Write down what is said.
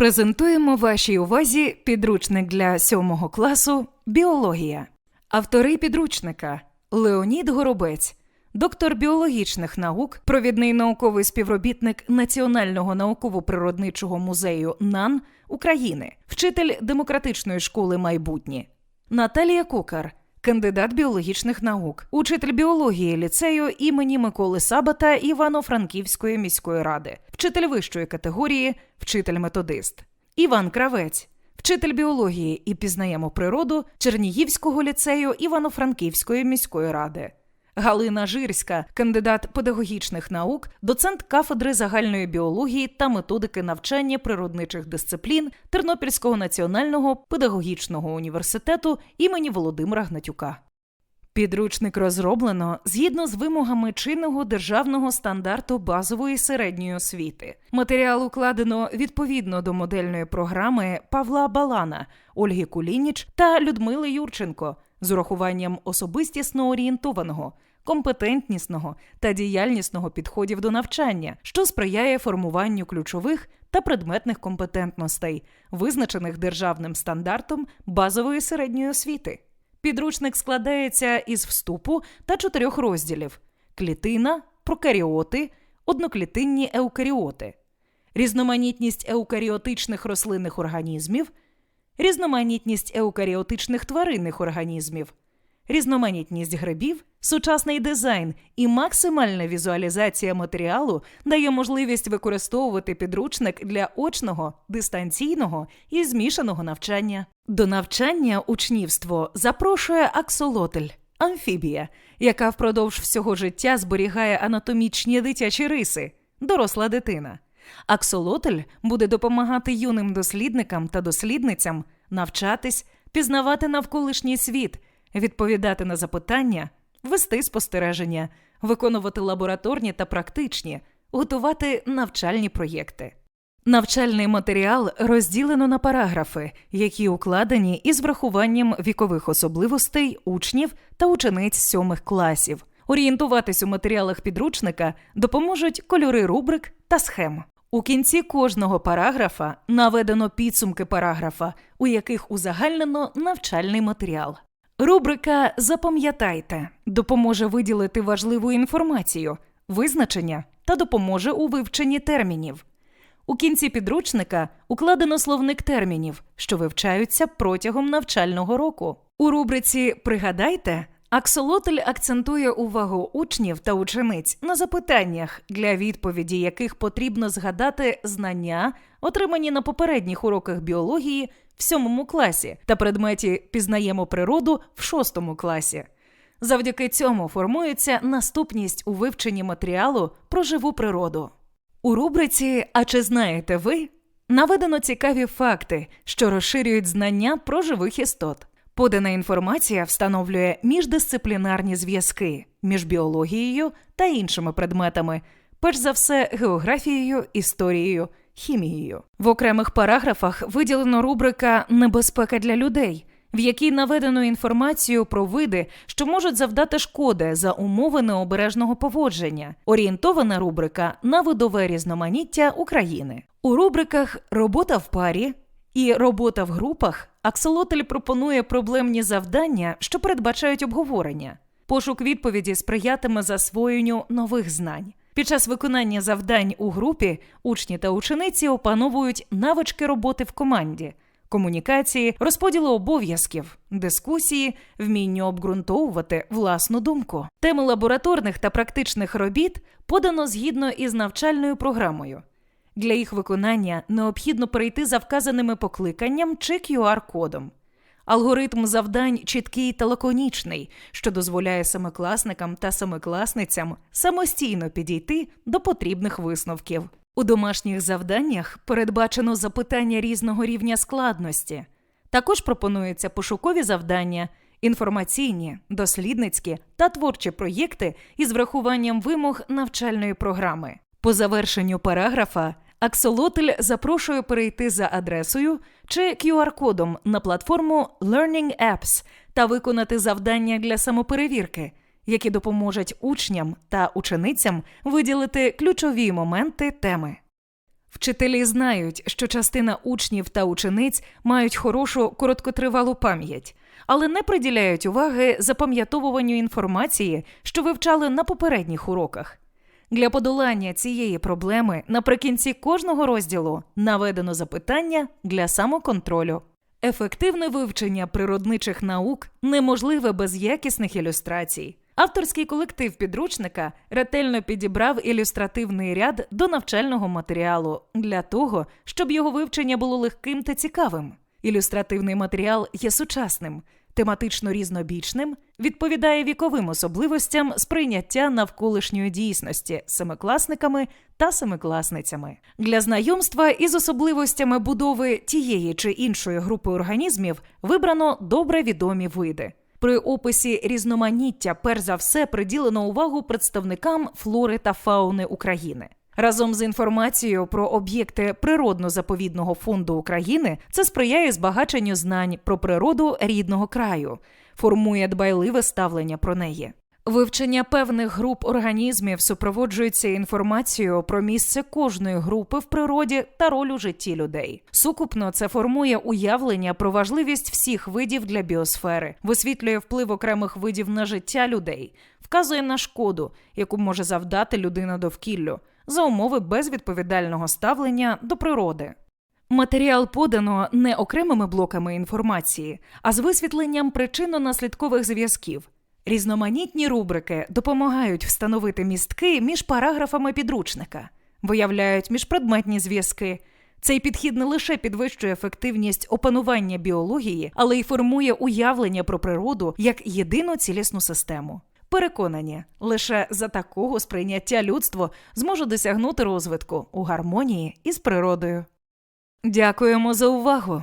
Презентуємо вашій увазі підручник для сьомого класу Біологія. Автори підручника Леонід Горобець, доктор біологічних наук, провідний науковий співробітник Національного науково-природничого музею НАН України, вчитель демократичної школи майбутнє. Наталія Кукар, кандидат біологічних наук, учитель біології ліцею імені Миколи Сабата Івано-Франківської міської ради, вчитель вищої категорії, вчитель-методист. Іван Кравець, вчитель біології і пізнаємо природу Чернігівського ліцею Івано-Франківської міської ради. Галина Жирська, кандидат педагогічних наук, доцент кафедри загальної біології та методики навчання природничих дисциплін Тернопільського національного педагогічного університету імені Володимира Гнатюка. Підручник розроблено згідно з вимогами чинного державного стандарту базової середньої освіти. Матеріал укладено відповідно до модельної програми Павла Балана, Ольги Кулініч та Людмили Юрченко з урахуванням особистісно орієнтованого, компетентнісного та діяльнісного підходів до навчання, що сприяє формуванню ключових та предметних компетентностей, визначених державним стандартом базової середньої освіти. Підручник складається із вступу та чотирьох розділів: клітина, прокаріоти, одноклітинні еукаріоти, різноманітність еукаріотичних рослинних організмів, різноманітність еукаріотичних тваринних організмів, різноманітність грибів, сучасний дизайн і максимальна візуалізація матеріалу дає можливість використовувати підручник для очного, дистанційного і змішаного навчання. До навчання учнівство запрошує аксолотль амфібія, яка впродовж всього життя зберігає анатомічні дитячі риси, доросла дитина. Аксолотль буде допомагати юним дослідникам та дослідницям навчатись, пізнавати навколишній світ, відповідати на запитання, вести спостереження, виконувати лабораторні та практичні, готувати навчальні проєкти. Навчальний матеріал розділено на параграфи, які укладені із врахуванням вікових особливостей учнів та учениць сьомих класів. Орієнтуватись у матеріалах підручника допоможуть кольори рубрик та схем. У кінці кожного параграфа наведено підсумки параграфа, у яких узагальнено навчальний матеріал. Рубрика Запам'ятайте допоможе виділити важливу інформацію, визначення та допоможе у вивченні термінів. У кінці підручника укладено словник термінів, що вивчаються протягом навчального року. У рубриці Пригадайте Аксолотль акцентує увагу учнів та учениць на запитаннях, для відповіді яких потрібно згадати знання, отримані на попередніх уроках біології в сьомому класі та предметі Пізнаємо природу в шостому класі. Завдяки цьому формується наступність у вивченні матеріалу про живу природу. У рубриці А чи знаєте ви наведено цікаві факти, що розширюють знання про живих істот. Подана інформація встановлює міждисциплінарні зв'язки між біологією та іншими предметами, перш за все, географією, історією, хімією. В окремих параграфах виділено рубрика Небезпека для людей, в якій наведено інформацію про види, що можуть завдати шкоди за умови необережного поводження. Орієнтована рубрика на видове різноманіття України. У рубриках Робота в парі і робота в групах Аксолотль пропонує проблемні завдання, що передбачають обговорення. Пошук відповіді сприятиме засвоєнню нових знань. Під час виконання завдань у групі учні та учениці опановують навички роботи в команді, комунікації, розподілу обов'язків, дискусії, вміння обґрунтовувати власну думку. Теми лабораторних та практичних робіт подано згідно із навчальною програмою. Для їх виконання необхідно перейти за вказаними покликанням чи QR-кодом. Алгоритм завдань чіткий та лаконічний, що дозволяє семикласникам та семикласницям самостійно підійти до потрібних висновків. У домашніх завданнях передбачено запитання різного рівня складності. Також пропонуються пошукові завдання, інформаційні, дослідницькі та творчі проєкти із врахуванням вимог навчальної програми. По завершенню параграфа Аксолотль запрошує перейти за адресою чи QR-кодом на платформу Learning Apps та виконати завдання для самоперевірки, які допоможуть учням та ученицям виділити ключові моменти теми. Вчителі знають, що частина учнів та учениць мають хорошу короткотривалу пам'ять, але не приділяють уваги запам'ятовуванню інформації, що вивчали на попередніх уроках. Для подолання цієї проблеми наприкінці кожного розділу наведено запитання для самоконтролю. Ефективне вивчення природничих наук неможливе без якісних ілюстрацій. Авторський колектив підручника ретельно підібрав ілюстративний ряд до навчального матеріалу для того, щоб його вивчення було легким та цікавим. Ілюстративний матеріал є сучасним, тематично різнобічним, відповідає віковим особливостям сприйняття навколишньої дійсності семикласниками та семикласницями. Для знайомства із особливостями будови тієї чи іншої групи організмів вибрано добре відомі види. При описі різноманіття перш за все приділено увагу представникам флори та фауни України. Разом з інформацією про об'єкти природно-заповідного фонду України це сприяє збагаченню знань про природу рідного краю, формує дбайливе ставлення про неї. Вивчення певних груп організмів супроводжується інформацією про місце кожної групи в природі та роль у житті людей. Сукупно це формує уявлення про важливість всіх видів для біосфери, висвітлює вплив окремих видів на життя людей, вказує на шкоду, яку може завдати людина довкіллю, за умови безвідповідального ставлення до природи. Матеріал подано не окремими блоками інформації, а з висвітленням причинно-наслідкових зв'язків. Різноманітні рубрики допомагають встановити містки між параграфами підручника, виявляють міжпредметні зв'язки. Цей підхід не лише підвищує ефективність опанування біології, але й формує уявлення про природу як єдину цілісну систему. Переконані, лише за такого сприйняття людство зможе досягнути розвитку у гармонії із природою. Дякуємо за увагу!